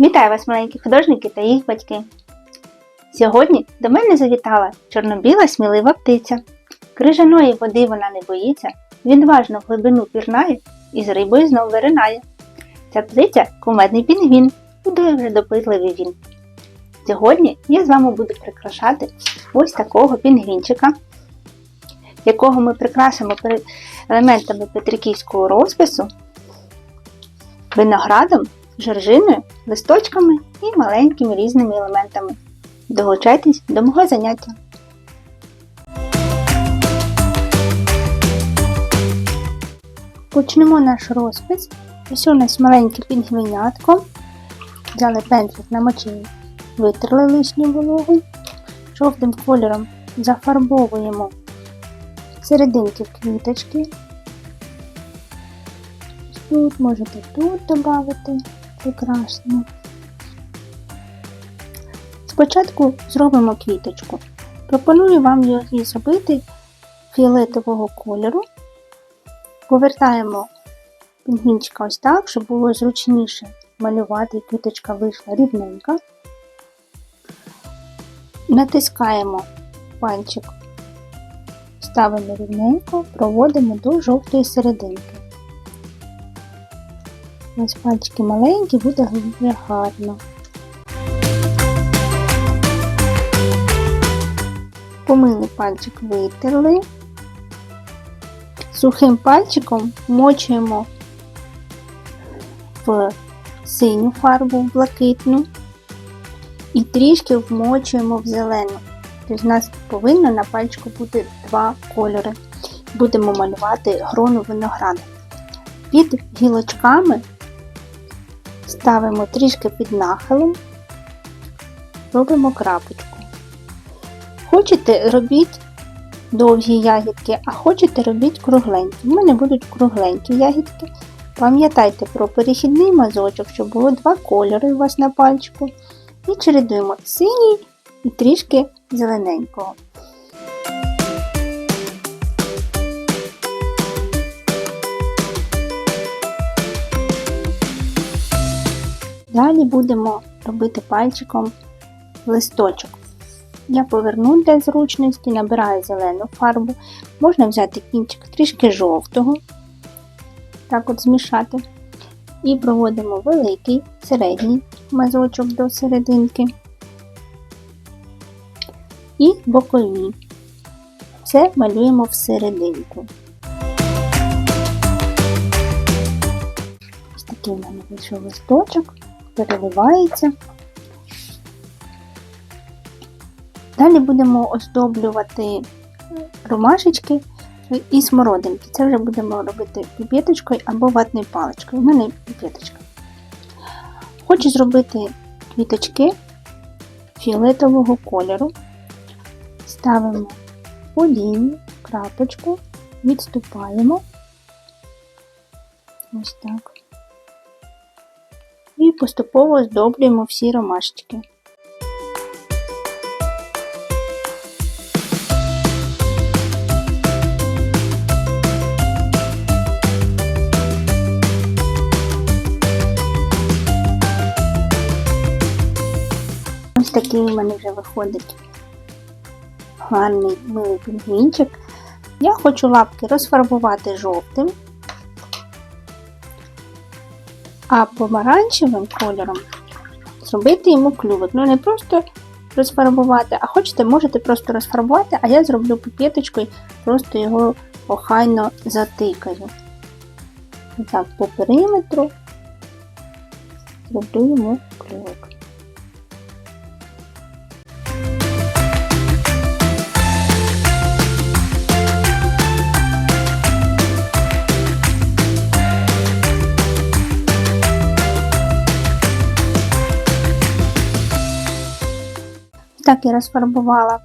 Вітаю вас, маленькі художники та їх батьки. Сьогодні до мене завітала чорнобіла смілива птиця. Крижаної води вона не боїться, відважно в глибину пірнає і з рибою знов виринає. Ця птиця кумедний пінгвін, дуже вже допитливий він. Сьогодні я з вами буду прикрашати ось такого пінгвінчика, якого ми прикрасимо елементами петриківського розпису, виноградом жоржиною, листочками і маленькими різними елементами. Долучайтесь до мого заняття. Почнемо наш розпис. Ось у нас маленьке пінгвінятко. Взяли пензлик, намочили, витерли лишню вологу. Жовтим кольором зафарбовуємо серединки квіточки. Тут можете тут додати прекрасно. Спочатку зробимо квіточку. Пропоную вам її зробити фіолетового кольору. Повертаємо пінгвінчика ось так, щоб було зручніше малювати, і квіточка вийшла рівненька. Натискаємо пальчик, ставимо рівненько, проводимо до жовтої серединки. Ось пальчики маленькі, буде гарно. Помили пальчик, витерли. Сухим пальчиком вмочуємо в синю фарбу, в блакитну і трішки вмочуємо в зелену. Тобто у нас повинно на пальчику бути два кольори. Будемо малювати грону винограду. Під гілочками ставимо трішки під нахилом, робимо крапочку. Хочете, робіть довгі ягідки, а хочете робіть кругленькі. У мене будуть кругленькі ягідки. Пам'ятайте про перехідний мазочок, щоб було два кольори у вас на пальчику. І чередуємо синій і трішки зелененького. Далі будемо робити пальчиком листочок. Я поверну для зручності, набираю зелену фарбу. Можна взяти кінчик трішки жовтого, так от змішати. І проводимо великий середній мазочок до серединки. І бокові. Це малюємо в серединку. Ось такий в мене вийшов листочок, переливається. Далі будемо оздоблювати ромашечки і смородинки. Це вже будемо робити піпеточкою або ватною паличкою. У мене піпеточка. Хочу зробити квіточки фіолетового кольору. Ставимо по лінії, крапочку, відступаємо. Ось так. І поступово оздоблюємо всі ромашечки. Ось такий у мене вже виходить гарний милий пінгвінчик. Я хочу лапки розфарбувати жовтим, а помаранчевим кольором зробити йому клювик. Ну не просто розфарбувати, а хочете, можете просто розфарбувати, а я зроблю піпеточкою, просто його охайно затикаю. Так, по периметру зроблю йому клювик. Так я розфарбувала,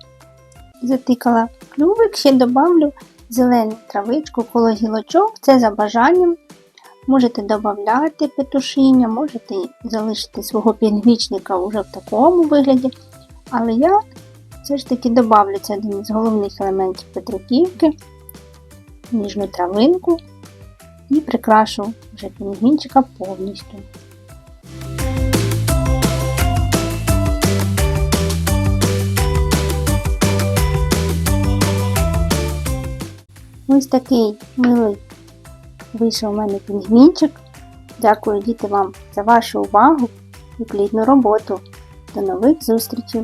затикала клювик, ще додавлю зелену травичку коло гілочок, це за бажанням. Можете додати петушіння, можете залишити свого пінгвічника вже в такому вигляді. Але я все ж таки додавлю це один із головних елементів петриківки, ніжну травинку і прикрашу вже пінгвінчика повністю. Ось такий милий вийшов у мене пінгвінчик. Дякую, діти, вам за вашу увагу і плідну роботу. До нових зустрічей!